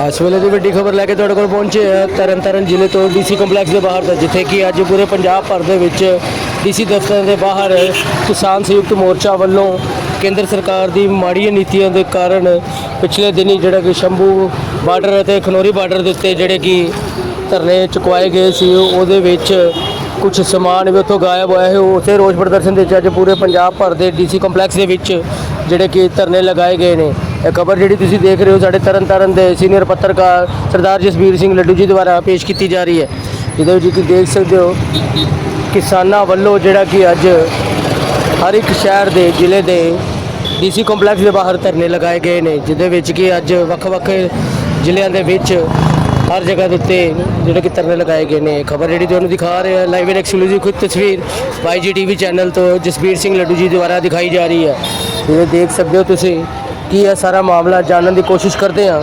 ਇਸ ਵੇਲੇ ਦੀ ਵੱਡੀ ਖਬਰ ਲੈ ਕੇ ਤੁਹਾਡੇ ਕੋਲ ਪਹੁੰਚੇ ਹਾਂ ਤਰਨਤਾਰਨ ਜ਼ਿਲ੍ਹੇ ਤੋਂ ਡੀਸੀ ਕੰਪਲੈਕਸ ਦੇ ਬਾਹਰ ਦਾ, ਜਿੱਥੇ ਕਿ ਅੱਜ ਪੂਰੇ ਪੰਜਾਬ ਭਰ ਦੇ ਵਿੱਚ ਡੀਸੀ ਦਫ਼ਤਰਾਂ ਦੇ ਬਾਹਰ ਕਿਸਾਨ ਸੰਯੁਕਤ ਮੋਰਚਾ ਵੱਲੋਂ ਕੇਂਦਰ ਸਰਕਾਰ ਦੀ ਮਾੜੀਆਂ ਨੀਤੀਆਂ ਦੇ ਕਾਰਨ ਪਿਛਲੇ ਦਿਨੀ ਜਿਹੜਾ ਕਿ ਸ਼ੰਭੂ ਬਾਰਡਰ ਅਤੇ ਖਨੋਰੀ ਬਾਰਡਰ ਦੇ ਉੱਤੇ ਜਿਹੜੇ ਕਿ ਧਰਨੇ ਚੁਕਵਾਏ ਗਏ ਸੀ, ਉਹਦੇ ਵਿੱਚ ਕੁਝ ਸਮਾਨ ਵੀ ਉੱਥੋਂ ਗਾਇਬ ਹੋਇਆ ਹੈ ਉਸੇ ਰੋਸ ਪ੍ਰਦਰਸ਼ਨ ਦੇ ਵਿੱਚ ਅੱਜ ਪੂਰੇ ਪੰਜਾਬ ਭਰ ਦੇ ਡੀਸੀ ਕੰਪਲੈਕਸ ਦੇ ਵਿੱਚ ਜਿਹੜੇ ਕਿ ਧਰਨੇ ਲਗਾਏ ਗਏ ਨੇ। ਇਹ ਖਬਰ ਜਿਹੜੀ ਤੁਸੀਂ ਦੇਖ ਰਹੇ ਹੋ ਸਾਡੇ ਤਰਨਤਾਰਨ ਦੇ ਸੀਨੀਅਰ ਪੱਤਰਕਾਰ ਸਰਦਾਰ ਜਸਬੀਰ ਸਿੰਘ ਲੱਡੂ ਜੀ ਦੁਆਰਾ ਪੇਸ਼ ਕੀਤੀ ਜਾ ਰਹੀ ਹੈ। ਜਿਹਦੇ ਵਿੱਚ ਤੁਸੀਂ ਦੇਖ ਸਕਦੇ ਹੋ, ਕਿਸਾਨਾਂ ਵੱਲੋਂ ਜਿਹੜਾ ਕਿ ਅੱਜ ਹਰ ਇੱਕ ਸ਼ਹਿਰ ਦੇ ਜ਼ਿਲ੍ਹੇ ਦੇ ਡੀਸੀ ਕੰਪਲੈਕਸ ਦੇ ਬਾਹਰ ਧਰਨੇ ਲਗਾਏ ਗਏ ਨੇ, ਜਿਹਦੇ ਵਿੱਚ ਕਿ ਅੱਜ ਵੱਖ-ਵੱਖ ਜ਼ਿਲ੍ਹਿਆਂ ਦੇ ਵਿੱਚ ਹਰ ਜਗ੍ਹਾ ਦੇ ਉੱਤੇ ਜਿਹੜੇ ਕਿ ਧਰਨੇ ਲਗਾਏ ਗਏ ਨੇ। ਖਬਰ ਜਿਹੜੀ ਤੁਹਾਨੂੰ ਦਿਖਾ ਰਹੇ ਹਾਂ ਲਾਈਵ ਐਂਡ ਐਕਸਕਲੂਸਿਵ ਖੁਦ ਤਸਵੀਰ ਵਾਈਜੀ ਟੀਵੀ ਚੈਨਲ ਤੋਂ ਜਸਬੀਰ ਸਿੰਘ ਲੱਡੂ ਜੀ ਦੁਆਰਾ ਦਿਖਾਈ ਜਾ ਰਹੀ ਹੈ। ਜਿਵੇਂ ਦੇਖ ਸਕਦੇ ਹੋ ਤੁਸੀਂ ਕੀ ਇਹ ਸਾਰਾ ਮਾਮਲਾ ਜਾਣਨ ਦੀ ਕੋਸ਼ਿਸ਼ ਕਰਦੇ ਹਾਂ।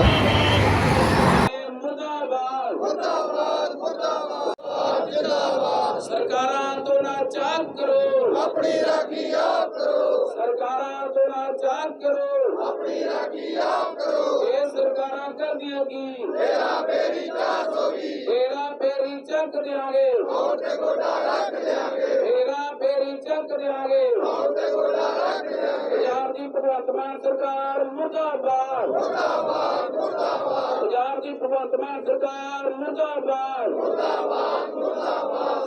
ਸਰਕਾਰਾਂ ਤੋਂ ਨਾ ਚਾਕ ਕਰੋ। ਆਪਣੀ ਰਾਖੀ ਆਪ ਕਰੋ। ਸਰਕਾਰਾਂ ਤੋਂ ਨਾ ਚਾਕ ਕਰੋ। ਆਪਣੀ ਰਾਖੀ ਆਪ ਕਰੋ। ਇਹ ਸਰਕਾਰਾਂ ਕਰਦੀਆਂ ਕੀ? ਤੇਰਾ ਫੇਰੀ 420 ਤੇਰਾ ਫੇਰੀ ਚੱਕ ਦਿਆਂਗੇ। ਵੋਟ ਤੇ ਗੋਡਾ ਰੱਖ ਦਿਆਂਗੇ। ਤੇਰਾ ਫੇਰੀ ਚੱਕ ਦਿਆਂਗੇ। ਵੋਟ ਭਗਵੰਤ ਮਾਨ ਸਰਕਾਰ ਮੁਰਦਾਬਾਦ। ਮੁਰਦਾਬਾਦ ਮੁਰਦਾਬਾਦ। ਪੰਜਾਬ ਦੀ ਭਗਵੰਤ ਮਾਨ ਸਰਕਾਰ ਮੁਰਦਾਬਾਦ।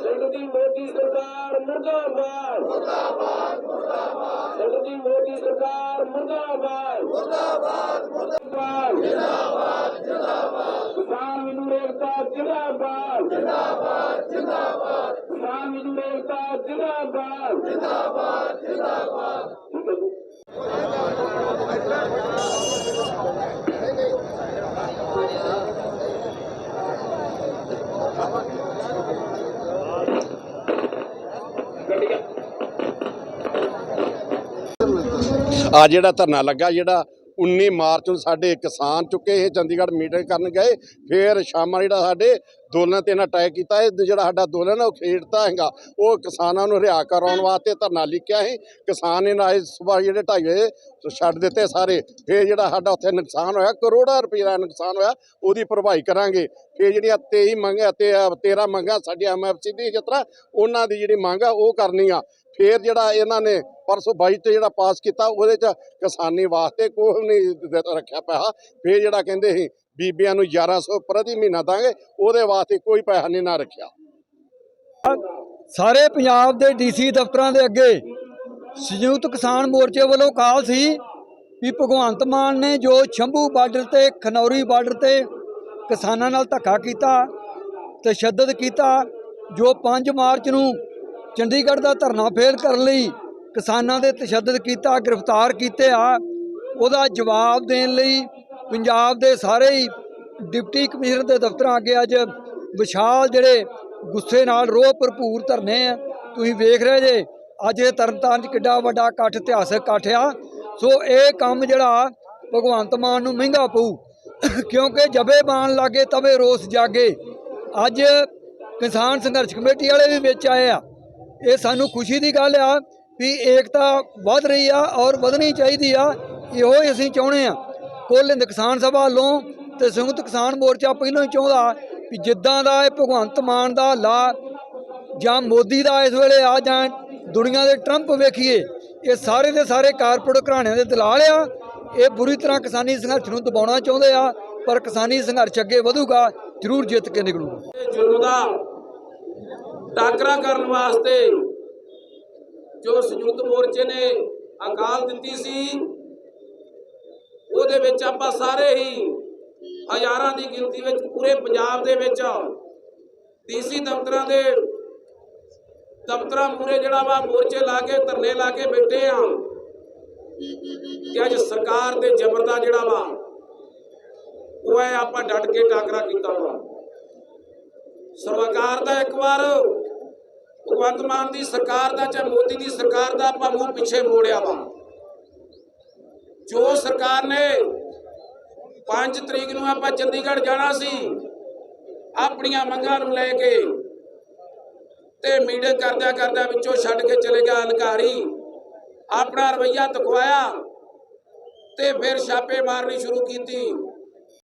ਸਿੰਘ ਦੀ ਮੋਦੀ ਸਰਕਾਰ ਮੁਰਦਾਬਾਦ। ਮੁਰਦਾਬਾਦ ਮੁਰਦਾਬਾਦ। ਸਿੰਘ ਦੀ ਮੋਦੀ ਸਰਕਾਰ ਮੁਰਦਾਬਾਦ। ਮੁਰਦਾਬਾਦ ਮੁਰਦਾਬਾਦ। ਜਿੰਦਾਬਾਦ। ਜਿੰਦਾਬਾਦ। ਕਿਸਾਨ ਮਜ਼ਦੂਰ ਏਕਤਾ ਜਿੰਦਾਬਾਦ। ਜਿੰਦਾਬਾਦ ਜਿੰਦਾਬਾਦ। ਕਿਸਾਨ ਮਜ਼ਦੂਰ ਏਕਤਾ ਜਿੰਦਾਬਾਦ। ਜਿੰਦਾਬਾਦ ਜਿੰਦਾਬਾਦ। ਆ ਜਿਹੜਾ ਧਰਨਾ ਲੱਗਾ, ਜਿਹੜਾ 19 ਮਾਰਚ ਨੂੰ ਸਾਡੇ ਕਿਸਾਨ ਚੁੱਕੇ, ਇਹ ਚੰਡੀਗੜ੍ਹ ਮੀਟਿੰਗ ਕਰਨ ਗਏ, ਫਿਰ ਸ਼ਾਮਾਂ ਜਿਹੜਾ ਸਾਡੇ ਦੋਲਨ ਤੇ ਨਾ ਅਟੈਕ ਕੀਤਾ, ਇਹ ਜਿਹੜਾ ਸਾਡਾ ਦੋਲਨ ਹੈ ਉਹ ਖੇਡਤਾ ਹੈਗਾ। ਉਹ ਕਿਸਾਨਾਂ ਨੂੰ ਰਿਹਾ ਕਰਾਉਣ ਵਾਸਤੇ ਧਰਨਾ ਲਿਖਿਆ ਸੀ। ਕਿਸਾਨ ਨੇ ਨਾ ਸਵੇਰ ਜਿਹੜੇ ਢਾਈ ਵਜੇ ਛੱਡ ਦਿੱਤੇ ਸਾਰੇ। ਫਿਰ ਜਿਹੜਾ ਸਾਡਾ ਉੱਥੇ ਨੁਕਸਾਨ ਹੋਇਆ, ਕਰੋੜਾਂ ਰੁਪਏ ਦਾ ਨੁਕਸਾਨ ਹੋਇਆ, ਉਹਦੀ ਭਰਪਾਈ ਕਰਾਂਗੇ। ਫਿਰ ਜਿਹੜੀਆਂ 23 ਮੰਗਾਂ, ਤੇ 13 ਮੰਗਾਂ ਸਾਡੀਆਂ ਐਮਐਫਸੀ ਦੀ ਜਿਸ ਤਰ੍ਹਾਂ, ਉਹਨਾਂ ਦੀ ਜਿਹੜੀ ਮੰਗ ਆ, ਉਹ ਕਰਨੀ ਆ। ਫਿਰ ਜਿਹੜਾ ਇਹਨਾਂ ਨੇ ਪਰਸੋਂ 22 ਤੇ ਜਿਹੜਾ ਪਾਸ ਕੀਤਾ, ਉਹਦੇ ਚ ਕਿਸਾਨੀ ਵਾਸਤੇ ਕੋਈ ਨਹੀਂ ਰੱਖਿਆ ਪੈਸਾ। ਫਿਰ ਜਿਹੜਾ ਕਹਿੰਦੇ ਸੀ, ਬੀਬੀਆਂ ਨੂੰ 1100 ਪ੍ਰਤੀ ਮਹੀਨਾ ਦਾਂਗੇ, ਉਹਦੇ ਵਾਸਤੇ ਕੋਈ ਪੈਸਾ ਨਹੀਂ, ਨਾ ਰੱਖਿਆ। ਸਾਰੇ ਪੰਜਾਬ ਦੇ ਡੀਸੀ ਦਫ਼ਤਰਾਂ ਦੇ ਅੱਗੇ ਸੰਯੁਕਤ ਕਿਸਾਨ ਮੋਰਚੇ ਵੱਲੋਂ ਕਾਲ ਸੀ ਵੀ ਭਗਵੰਤ ਮਾਨ ਨੇ ਜੋ ਸ਼ੰਭੂ ਬਾਰਡਰ ਤੇ, ਖਨੌਰੀ ਬਾਰਡਰ ਤੇ ਕਿਸਾਨਾਂ ਨਾਲ ਧੱਕਾ ਕੀਤਾ ਤਸ਼ੱਦਦ ਕੀਤਾ, ਜੋ 5 ਮਾਰਚ ਨੂੰ ਚੰਡੀਗੜ੍ਹ ਦਾ ਧਰਨਾ ਫੇਲ ਕਰਨ ਲਈ ਕਿਸਾਨਾਂ ਦੇ ਤਸ਼ੱਦਦ ਕੀਤਾ, ਗ੍ਰਿਫਤਾਰ ਕੀਤੇ ਆ। ਉਹਦਾ ਜਵਾਬ ਦੇਣ ਲਈ ਪੰਜਾਬ ਦੇ ਸਾਰੇ ਹੀ ਡਿਪਟੀ ਕਮਿਸ਼ਨਰ ਦੇ ਦਫ਼ਤਰਾਂ ਅੱਗੇ ਅੱਜ ਵਿਸ਼ਾਲ ਜਿਹੜੇ ਗੁੱਸੇ ਨਾਲ ਰੋਹ ਭਰਪੂਰ ਧਰਨੇ ਆ। ਤੁਸੀਂ ਵੇਖ ਰਹੇ ਜੇ, ਅੱਜ ਇਹ ਤਰਨਤਾਰਨ 'ਚ ਕਿੱਡਾ ਵੱਡਾ ਇਕੱਠ ਇਤਿਹਾਸਕ ਇਕੱਠ ਆ। ਸੋ ਇਹ ਕੰਮ ਜਿਹੜਾ ਭਗਵੰਤ ਮਾਨ ਨੂੰ ਮਹਿੰਗਾ ਪਊ, ਕਿਉਂਕਿ ਜਬੇ ਬਾਣ ਲਾਗੇ ਤਵੇ ਰੋਸ ਜਾਗੇ। ਅੱਜ ਕਿਸਾਨ ਸੰਘਰਸ਼ ਕਮੇਟੀ ਵਾਲੇ ਵੀ ਵਿੱਚ ਆਏ ਆ। ਇਹ ਸਾਨੂੰ ਖੁਸ਼ੀ ਦੀ ਗੱਲ ਆ ਵੀ ਏਕਤਾ ਵੱਧ ਰਹੀ ਆ ਔਰ ਵਧਣੀ ਚਾਹੀਦੀ ਆ, ਇਹੋ ਹੀ ਅਸੀਂ ਚਾਹੁੰਦੇ ਆ। ਕੁੱਲ ਕਿਸਾਨ ਸਭਾ ਵੱਲੋਂ ਤੇ ਸੰਯੁਕਤ ਕਿਸਾਨ ਮੋਰਚਾ ਪਹਿਲਾਂ ਹੀ ਚਾਹੁੰਦਾ ਵੀ ਜਿੱਦਾਂ ਦਾ ਇਹ ਭਗਵੰਤ ਮਾਨ ਦਾ ਲਾ ਜਾਂ ਮੋਦੀ ਦਾ ਇਸ ਵੇਲੇ ਆ ਜਾਂ ਦੁਨੀਆ ਦੇ ਟਰੰਪ ਵੇਖੀਏ, ਇਹ ਸਾਰੇ ਦੇ ਸਾਰੇ ਕਾਰਪੋਰੇਟ ਘਰਾਣਿਆਂ ਦੇ ਦਲਾਲ ਆ। ਇਹ ਬੁਰੀ ਤਰ੍ਹਾਂ ਕਿਸਾਨੀ ਸੰਘਰਸ਼ ਨੂੰ ਦਬਾਉਣਾ ਚਾਹੁੰਦੇ ਆ, ਪਰ ਕਿਸਾਨੀ ਸੰਘਰਸ਼ ਅੱਗੇ ਵਧੂਗਾ, ਜ਼ਰੂਰ ਜਿੱਤ ਕੇ ਨਿਕਲੂਗਾ। ਟਾਕਰਾ ਕਰਨ ਵਾਸਤੇ ਜੋ ਸੰਯੁਕਤ ਮੋਰਚੇ ਨੇ ਅਕਾਲ ਦਿੱਤੀ ਸੀ, ਉਹਦੇ ਵਿੱਚ ਆਪਾਂ ਸਾਰੇ ਹੀ ਹਜ਼ਾਰਾਂ ਦੀ ਗਿਣਤੀ ਵਿੱਚ ਪੂਰੇ ਪੰਜਾਬ ਦੇ ਵਿੱਚ ਡੀਸੀ ਦਫ਼ਤਰਾਂ ਦੇ ਦਫ਼ਤਰਾਂ ਪੂਰੇ ਜਿਹੜਾ ਵਾ ਮੋਰਚੇ ਲਾ ਕੇ, ਧਰਨੇ ਲਾ ਕੇ ਬੈਠੇ ਆ। ਕਿ ਅੱਜ ਸਰਕਾਰ ਦੇ ਜ਼ਬਰ ਦਾ ਜਿਹੜਾ ਵਾ, ਉਹ ਹੈ ਆਪਾਂ ਡਟ ਕੇ ਟਾਕਰਾ ਕੀਤਾ ਵਾ। ਸਰਕਾਰ ਦਾ ਇੱਕ ਵਾਰ, ਭਗਵੰਤ ਮਾਨ ਦੀ ਸਰਕਾਰ ਦਾ ਚਾਹੇ ਮੋਦੀ ਦੀ ਸਰਕਾਰ ਦਾ ਆਪਾਂ ਮੂੰਹ ਪਿੱਛੇ ਮੋੜਿਆ ਵਾ। ਜੋ ਸਰਕਾਰ ਨੇ 5 ਤਰੀਕ ਨੂੰ ਆਪਾਂ ਚੰਡੀਗੜ੍ਹ ਜਾਣਾ ਸੀ, ਆਪਣੀਆਂ ਮੰਗਾਂ ਨੂੰ ਲੈ ਕੇ ਤੇ ਮੀਟਿੰਗ ਕਰਦਿਆਂ ਕਰਦਿਆਂ ਵਿੱਚੋਂ ਛੱਡ ਕੇ ਚਲੇ ਗਿਆ ਅਧਿਕਾਰੀ, ਆਪਣਾ ਰਵਈਆ ਤਕਵਾਇਆ ਤੇ ਫਿਰ ਛਾਪੇ ਮਾਰਨੀ ਸ਼ੁਰੂ ਕੀਤੀ।